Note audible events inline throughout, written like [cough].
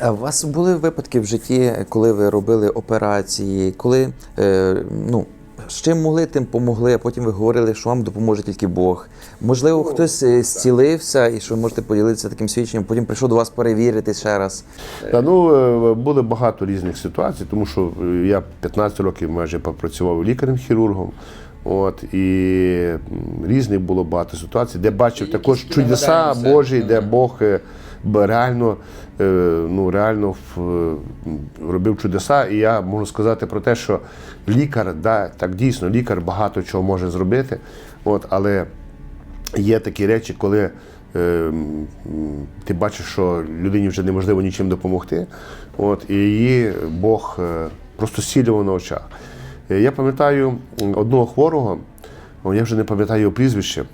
А у вас були випадки в житті, коли ви робили операції, коли е, ну, з чим могли, тим помогли, а потім ви говорили, що вам допоможе тільки Бог. Можливо, хтось е, зцілився і що ви можете поділитися таким свідченням, потім прийшов до вас перевірити ще раз. Та, ну, е, було багато різних ситуацій, тому що я 15 років майже попрацював лікарем-хірургом. От, і різних було багато ситуацій, де бачив також чудеса. Божі, де Бог реально, е, ну, реально робив чудеса. І я можу сказати про те, що лікар, да, так дійсно, лікар багато чого може зробити. От, але є такі речі, коли е, ти бачиш, що людині вже неможливо нічим допомогти, от, і її Бог е, просто зцілював на очах. Е, Я пам'ятаю одного хворого, я вже не пам'ятаю його прізвище,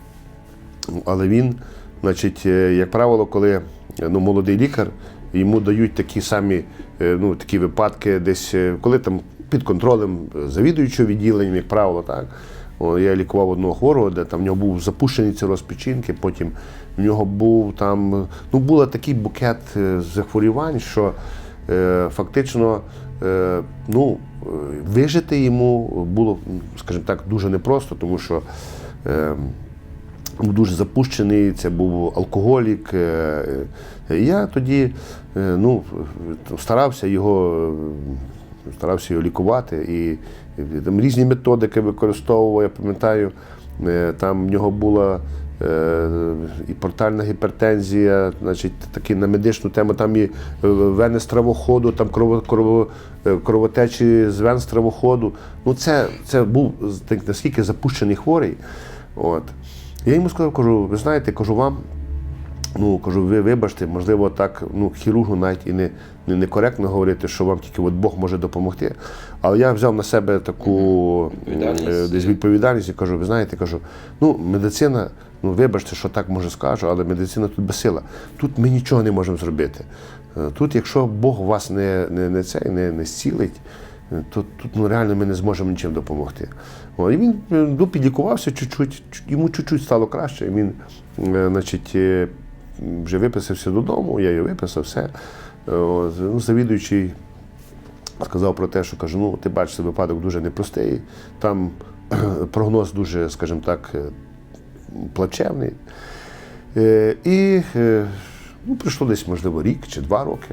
але він, значить, е, як правило, коли е, ну, молодий лікар, йому дають такі самі е, ну, такі випадки, десь коли там під контролем завідуючого відділенням, як правило, так. Я лікував одного хворого, де там в нього був запущений цироз печінки, потім в нього був там, ну, був такий букет захворювань, що е, фактично е, ну, вижити йому було, скажімо так, дуже непросто, тому що е, був дуже запущений, це був алкоголік. е, е. Я тоді е, ну, старався його, старався його лікувати. І там різні методики використовував. Я пам'ятаю, там в нього була і портальна гіпертензія, значить, такі на медичну тему, там і вени стравоходу, там крово, крово, кровотечі з вен стравоходу. Ну, це, це був наскільки запущений хворий. От. Я йому сказав, кажу, ви знаєте, кажу вам, ну кажу, ви вибачте, можливо, так ну, хірургу навіть і не, не, некоректно говорити, що вам тільки от Бог може допомогти. Але я взяв на себе таку Відповідальність. е, десь відповідальність і кажу, ви знаєте, кажу, ну, медицина, ну вибачте, що так може скажу, але медицина тут безсила. Тут ми нічого не можемо зробити. Е, Тут, якщо Бог вас не, не, не, цей, не, не зцілить, то тут ну, реально ми не зможемо нічим допомогти. О, і він е, ну, підлікувався чуть-чуть, йому чуть-чуть стало краще. Він, е, значить, е, вже виписався додому, я його виписав, все. От, ну, завідуючий сказав про те, що кажу, ну ти бачиш, випадок дуже непростий. Там [clears throat] прогноз дуже, скажімо так, плачевний. І ну, прийшло десь, можливо, рік чи два роки.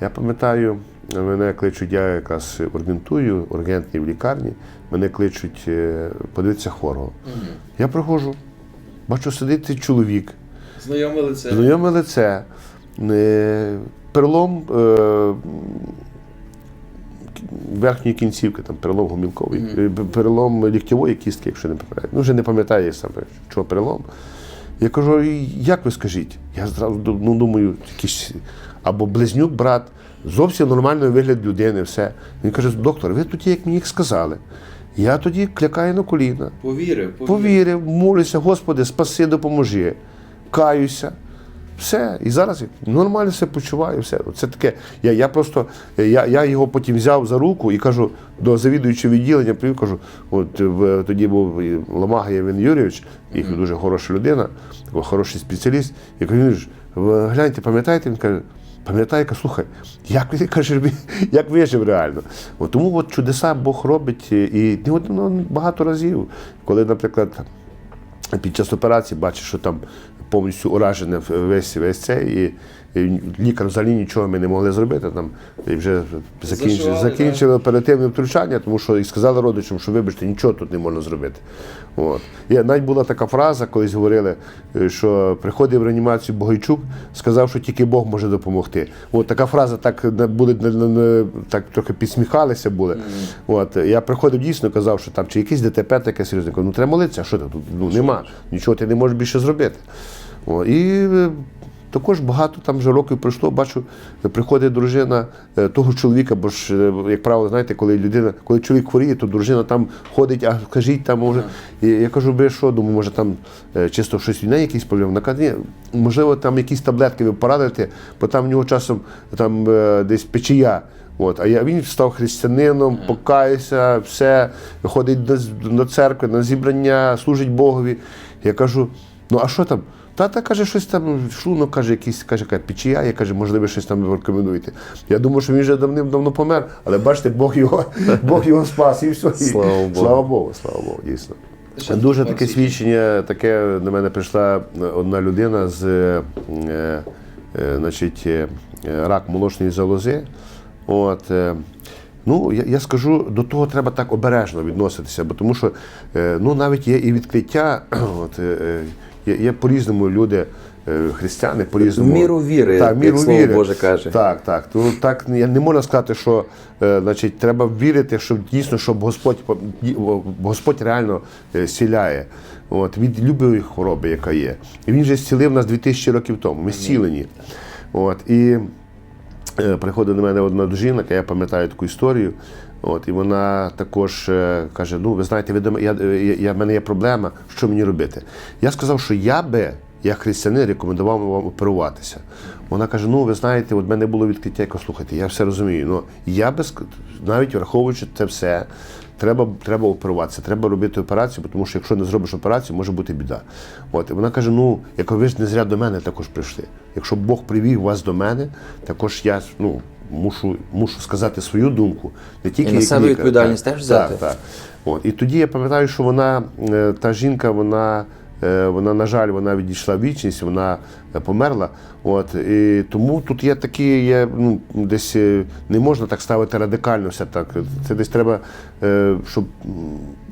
Я пам'ятаю, мене кличуть, я якраз орієнтую, ургентні в лікарні, мене кличуть е, подивитися хворого. Я приходжу, бачу, сидить чоловік, Знайоме лице. Знайоме лице, е, перелом е, верхньої кінцівки, там, перелом гомілковий, е, перелом ліктєвої кістки, якщо не пам'ятаю. Ну, вже не пам'ятаю саме, що перелом. Я кажу, як ви скажіть? Я зразу ну, думаю, якийсь або близнюк, брат, зовсім нормальний вигляд людини, все. Він каже, доктор, ви тоді, як мені їх сказали. Я тоді клякаю на коліна. Повірив, повірив. Повірив, молюся, Господи, спаси, допоможи. Каюся. Все. І зараз нормально все почуваю. Все. Це таке. Я, я просто я, я його потім взяв за руку і кажу до завідуючого відділення, привів, кажу, от в, тоді був Ломага Євген Юрійович, і дуже хороша людина, хороший спеціаліст. Я кажу, «Юрійович, гляньте, пам'ятаєте? Він каже, пам'ятаю, кажу, слухай, як він каже, [laughs] як вижив реально. От, тому от чудеса Бог робить і не ну, багато разів, коли, наприклад, під час операції бачиш, що там повністю уражене весь весь цей, і лікар взагалі нічого ми не могли зробити. Там і вже закінчили, закінчили оперативне втручання, тому що і сказали родичам, що вибачте, нічого тут не можна зробити. От. І навіть була така фраза, колись говорили, е, що приходив в реанімацію Богайчук, сказав, що тільки Бог може допомогти. От така фраза так були так трохи підсміхалися були. От я приходив дійсно, казав, що там чи якийсь ДТП таке серйозне. Ну треба молитися, а що там тут? Ну нема, нічого ти не можеш більше зробити. О, і е, також багато там вже років пройшло, бачу, приходить дружина е, того чоловіка, бо ж, е, як правило, знаєте, коли людина, коли чоловік хворіє, то дружина там ходить, а кажіть там, може. І я кажу, ви що, думаю, може там е, чисто щось у неї якісь проблеми. Вона каже, ні, можливо, там якісь таблетки ви порадите, бо там в нього часом там десь печія. От, а я, він став християнином, покаявся, все, ходить до, до церкви, на зібрання, служить Богові. Я кажу, ну а що там? Тата каже, щось там, шлунок каже, якийсь каже, яка печія, я каже, можливо, щось там рекомендуєте. Я думаю, що він вже давним-давно помер, але бачите, Бог його, [laughs] Бог його спас і все. І, Слава Богу. Слава Богу, слава Богу, дійсно. Ще Дуже таке свідчення, таке до мене прийшла одна людина з е, е, значить, е, рак молочної залози. От, е, ну, я, я скажу, до того треба так обережно відноситися, бо тому що е, ну, навіть є і відкриття, [clears throat] от, е, е, є, є по-різному люди, е, християни, по-різному. Міру віри, як Слово Боже каже. Так, так. То так я не можна сказати, що е, значить, треба вірити, що дійсно, щоб Господь Господь реально е, зціляє. От, від любої хвороби, яка є. І він же зцілив нас 2000 років тому. Ми зцілені. От, і приходить до мене одна жінка, я пам'ятаю таку історію. От, і вона також е, каже: ну, ви знаєте, ви до мене- я, я, я, в мене є проблема, що мені робити? Я сказав, що я би, як християнин, рекомендував вам оперуватися. Вона каже: ну, ви знаєте, от мене було відкриття, я слухайте, я все розумію. Ну, я би, навіть враховуючи це все, треба, треба оперуватися, треба робити операцію, тому що якщо не зробиш операцію, може бути біда. От, і вона каже: ну, як ви ж не зря до мене також прийшли. Якщо Бог привів вас до мене, також я ну, мушу, мушу сказати свою думку, не тільки І на як себе лікар. відповідальність теж взяти. Так, так. От. І тоді я пам'ятаю, що вона, е, та жінка, вона, е, вона, на жаль, вона відійшла в вічність, вона е, померла. От. І тому тут є такі, є, ну, десь не можна так ставити радикально все так. Це десь треба, щоб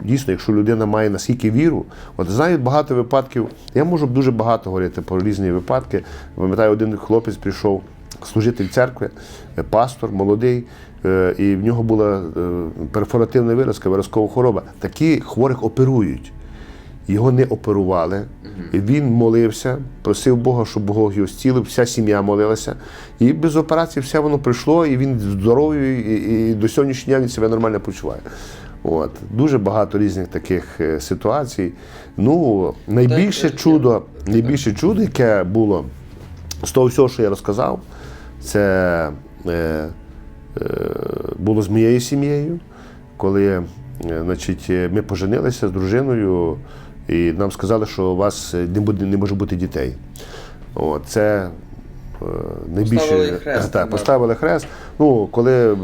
дійсно, якщо людина має наскільки віру, от знаю багато випадків, я можу дуже багато говорити про різні випадки. Пам'ятаю, один хлопець прийшов служитель церкви, е, пастор, молодий, е, і в нього була е, перфоративна виразка, виразкова хвороба. Такі хворих оперують. Його не оперували. Він молився, просив Бога, щоб Бог його зцілив, вся сім'я молилася. І без операції все воно прийшло, і він здоровий, і, і до сьогоднішнього дня він себе нормально почуває. От. Дуже багато різних таких ситуацій. Ну, найбільше чудо, найбільше чудо, яке було з того всього, що я розказав, це е, е, було з моєю сім'єю, коли е, значить, е, ми поженилися з дружиною, і нам сказали, що у вас не, буде, не може бути дітей. О, це е, найбільше Поставили хрест, так, поставили хрест. Ну, коли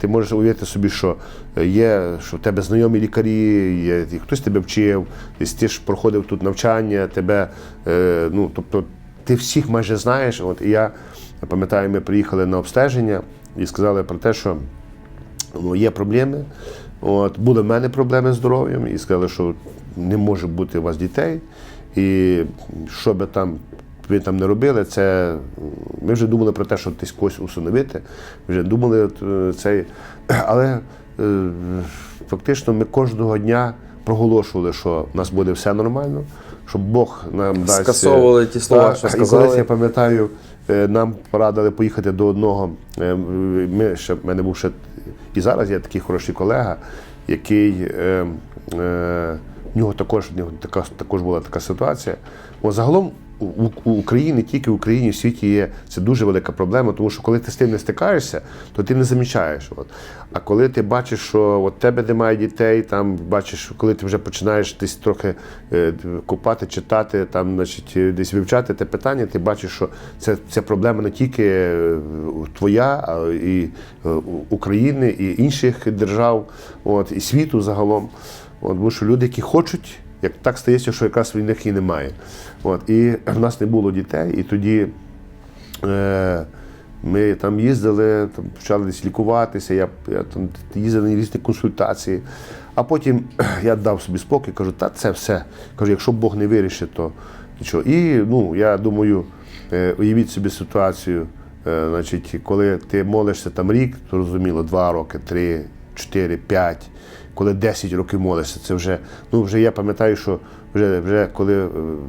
ти можеш уявити собі, що є, що в тебе знайомі лікарі, є, хтось тебе вчив, ти ж проходив тут навчання, тебе, е, ну, тобто ти всіх майже знаєш. От, і я пам'ятаю, ми приїхали на обстеження і сказали про те, що ну, є проблеми. От, були в мене проблеми з здоров'ям, і сказали, що не може бути у вас дітей. І що би там ви там не робили, це ми вже думали про те, що десь когось усиновити. Вже думали е, цей. [clears throat] Але е, фактично ми кожного дня проголошували, що в нас буде все нормально, що Бог нам дасть. е, Скасовували ті слова, та, що і колись я пам'ятаю, е, нам порадили поїхати до одного. е, Ми ще в мене був ще і зараз є такий хороший колега, який е, е, в нього також в нього така також була така ситуація. О, загалом у, Україні, тільки в Україні, в світі є це дуже велика проблема, тому що коли ти з тим не стикаєшся, то ти не замічаєш. От. А коли ти бачиш, що от тебе немає дітей, там бачиш, коли ти вже починаєш десь трохи е, купати, читати, там, значить, е, десь вивчати те питання, ти бачиш, що це, це проблема не тільки е, твоя, а і України, і інших держав, от, і світу загалом. От, бо що люди, які хочуть, як так стається, що якраз в них і немає. От, і в нас не було дітей, і тоді. Е, ми там їздили, там почали десь лікуватися, я, я там їздив на різні консультації. А потім [clears throat] я дав собі спокій, кажу, та це все. Кажу, якщо Бог не вирішить, то нічого. І ну, я думаю, е, уявіть собі ситуацію, е, значить, коли ти молишся там рік, то розуміло, два роки, три, чотири, п'ять. Коли 10 років молишся, це вже, ну вже я пам'ятаю, що вже, вже коли е,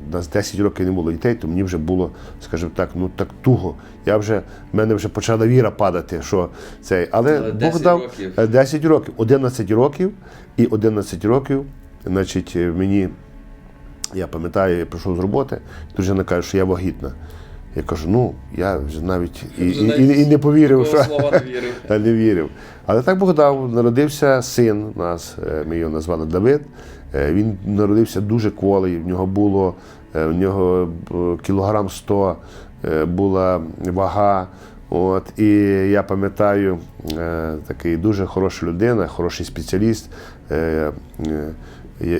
в нас 10 років не було дітей, то мені вже було, скажімо так, ну так туго. Я вже, в мене вже почала віра падати, що цей. Але Але Бог дав років. е, 10 років, 11 років і 11 років, значить, е, мені, я пам'ятаю, я прийшов з роботи, дружина каже, що я вагітна. Я кажу, ну, я вже навіть і, і, і, і не повірив, що. слова не вірив. Я [laughs] не вірив. Але так Бог дав, народився син нас, е, ми його назвали Давид. Е, Він народився дуже кволий, в нього було е, в нього кілограм 100 е, була вага. От, і я пам'ятаю, такий дуже хороша людина, хороший спеціаліст.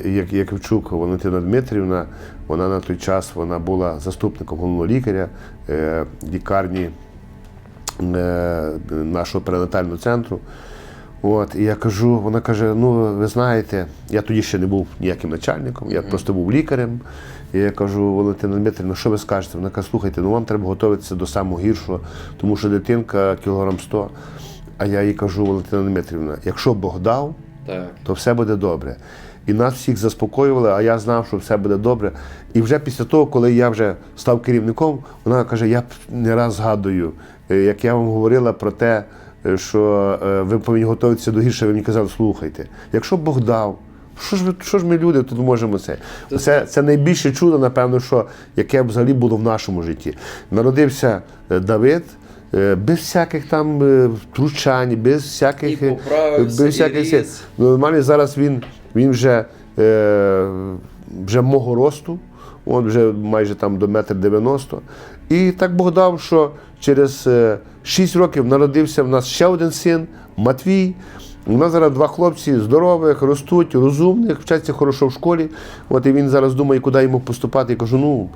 Як Яківчук Валентина Дмитрівна, вона на той час вона була заступником головного лікаря лікарні нашого перинатального центру. От, і я кажу, вона каже: ну ви знаєте, я тоді ще не був ніяким начальником, я просто був лікарем. І я кажу, Валентина Дмитрівна, що ви скажете? Вона каже, слухайте, ну вам треба готуватися до самого гіршого, тому що дитинка кілограм 100. А я їй кажу, Валентина Дмитрівна, якщо Бог дав, Так. то все буде добре. І нас всіх заспокоювали, а я знав, що все буде добре. І вже після того, коли я вже став керівником, вона каже: я не раз згадую, е, як я вам говорила про те, е, що е, ви повинні готуватися до гірше, ви мені казали, слухайте, якщо Бог дав. Що ж, ви, що ж ми люди тут можемо це? Це, це найбільше чудо, напевно, що яке взагалі було в нашому житті. Народився Давид без всяких там втручань, без всяких І поправився, без і всяких ріс. Ну, Нормально зараз він, він вже, е, вже мого росту, он вже майже там до метр дев'яносто. І так Бог дав, що через е, 6 років народився в нас ще один син Матвій. У нас зараз два хлопці здорових, ростуть, розумних, вчаться хорошо в школі. От і він зараз думає, куди йому поступати. Я кажу, ну.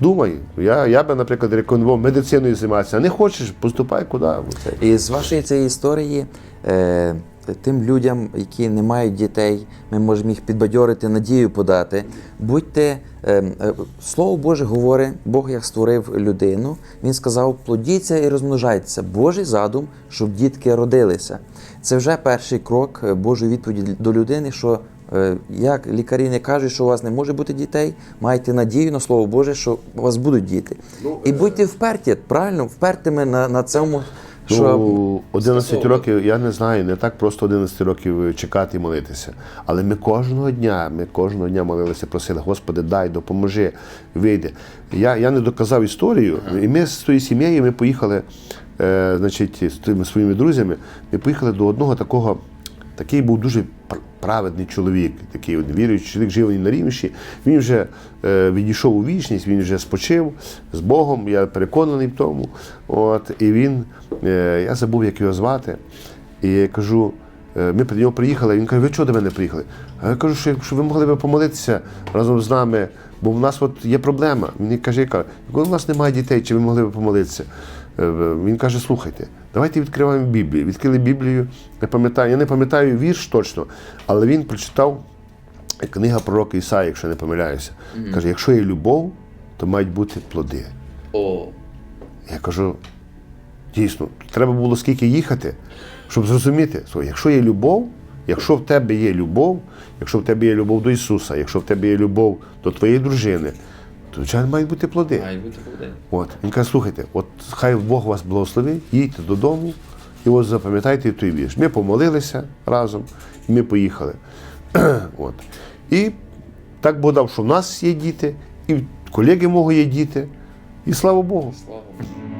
Думай, я, я би, наприклад, рекомендував медициною займатися. А не хочеш, поступай куди. І з вашої цієї історії е, тим людям, які не мають дітей, ми можемо їх підбадьорити, надію подати. Будьте, е, е, слово Боже говорить, Бог як створив людину, Він сказав: плодіться і розмножайтеся. Божий задум, щоб дітки родилися. Це вже перший крок е, Божої відповіді до людини, що е, як лікарі не кажуть, що у вас не може бути дітей, майте надію на слово Боже, що у вас будуть діти. І будьте вперті, правильно, впертими на, на цьому. Що Ну, 11 Стосовно. років, я не знаю, не так просто 11 років чекати і молитися. Але ми кожного дня, ми кожного дня молилися, просили, Господи, дай, допоможи, вийди. Я, я не доказав історію, і ми з тією сім'єю ми поїхали, е, значить, з тими своїми друзями, ми поїхали до одного такого, такий був дуже праведний чоловік, такий от віруючий чоловік, жив на рівніші. Він вже е, відійшов у вічність, він вже спочив з Богом, я переконаний в тому. От, і він, е, я забув, як його звати. І я кажу, е, ми до нього приїхали, він каже, ви чого до мене приїхали? А я кажу, що якщо ви могли б помолитися разом з нами, бо в нас от є проблема. Він каже, яка? Коли у нас немає дітей, чи ви могли б помолитися? Е, Він каже, слухайте, давайте відкриваємо Біблію. Відкрили Біблію, я пам'ятаю, я не пам'ятаю вірш точно, але він прочитав книга пророка Ісаї, якщо не помиляюся. Каже, якщо є любов, то мають бути плоди. О, Я кажу, дійсно, треба було скільки їхати, щоб зрозуміти, що якщо є любов, якщо в тебе є любов, якщо в тебе є любов до Ісуса, якщо в тебе є любов до твоєї дружини, то звичайно мають бути плоди. має бути плоди. От. Він каже, слухайте, от хай Бог вас благословить, їдьте додому, і от запам'ятайте той вірш. Ми помолилися разом, і ми поїхали. [clears throat] от. І так Бог дав, що в нас є діти, і колеги мого є діти. І слава Богу. Слава Богу.